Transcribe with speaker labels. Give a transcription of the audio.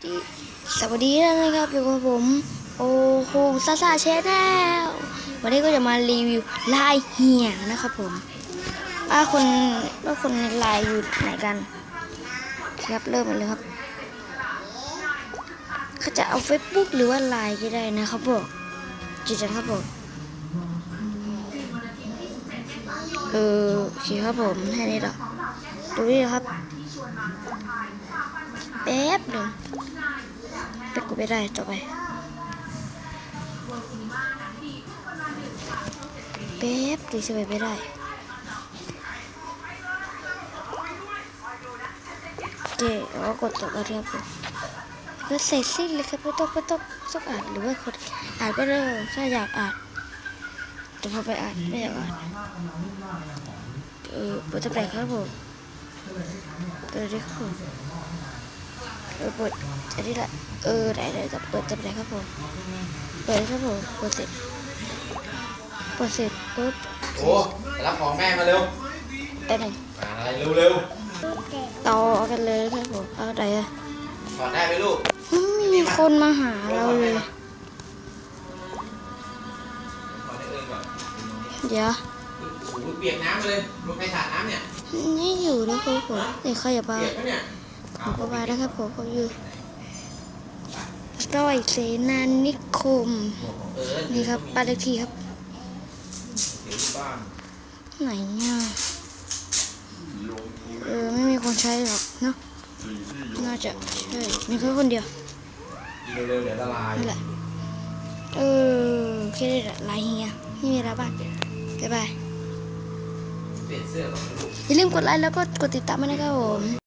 Speaker 1: สวัสดีนะครับอยู่กับผม โอ้โหซาซาแชนแนลวันนี้ก็จะมารีวิวลายเหี่ยนะครับผมว่าคนว่าคนในลายอยู่ไหนกันครับเริ่มกันเลยครับเขาจะเอาเฟซบุ๊กหรือว่าไลน์ก็ได้นะครับบอกจุดจันครับผมเออโอเคครับผมแค่นี้หรอดูนี่นะครับ ป๊บหนึ่งไปกูไปได้ต่อไปแป๊บดีจะไปไม่ได้เจ๊แล้วกดต่อกันครับก็เสร็จสิ้นเลยครับไม่ต้องไม่ต้องต้องอ่านหรือว่าคนอ่านก็ได้ถ้าอยากอ่านแต่พอไปอ่านไม่อยากอ่านเออเปิดจะแปลครับผมเปิดดิครับผม เออเปิดอันนี้แหละ เออไหนไหนจะเปิดจำไหนครับผม เปิดครับผม เปิดเสร็จ เปิดเสร็จปุ๊บ
Speaker 2: โอ้ไปรับของแม่มาเร็ว
Speaker 1: ไปไหน
Speaker 2: มาอะไรเร็วเร็ว
Speaker 1: ต่อกันเลยครับผม เอาไหนอะ
Speaker 2: ๆถอดได้ไหมลูก
Speaker 1: ไม่มีคนมาหาเราเลย
Speaker 2: ถอดได้เลยก่อน
Speaker 1: เดี๋ยว
Speaker 2: โอ้โหเปียกน้ำเลยลงในสระน้ำเนี่ย
Speaker 1: นี่อยู่นะครับผมนี่ใครอย่าบ้า
Speaker 2: เปียกปะเนี่ย
Speaker 1: ผมก็มานะครับผมผมอยู่ร้อยเสนานิคม นี่ครับบ้านเลขที่ครับ
Speaker 2: เดี๋ยวที่บ้าน
Speaker 1: ไหนเนี่ยเออไม่มีคนใช้หรอกเนาะน่าจะใช่มีแค่คนเดียว
Speaker 2: นเร็วๆเดี๋ยวละลาย
Speaker 1: นั่นแหละเออแค่นี้ละลายเฮียไม่มีอะไรบ้างบ๊ายบาย
Speaker 2: เนี่ยนเสื้อก่อนนะลูก
Speaker 1: อย่าลืมกดไลค์แล้วก็กดติดตามด้วยนะครับผม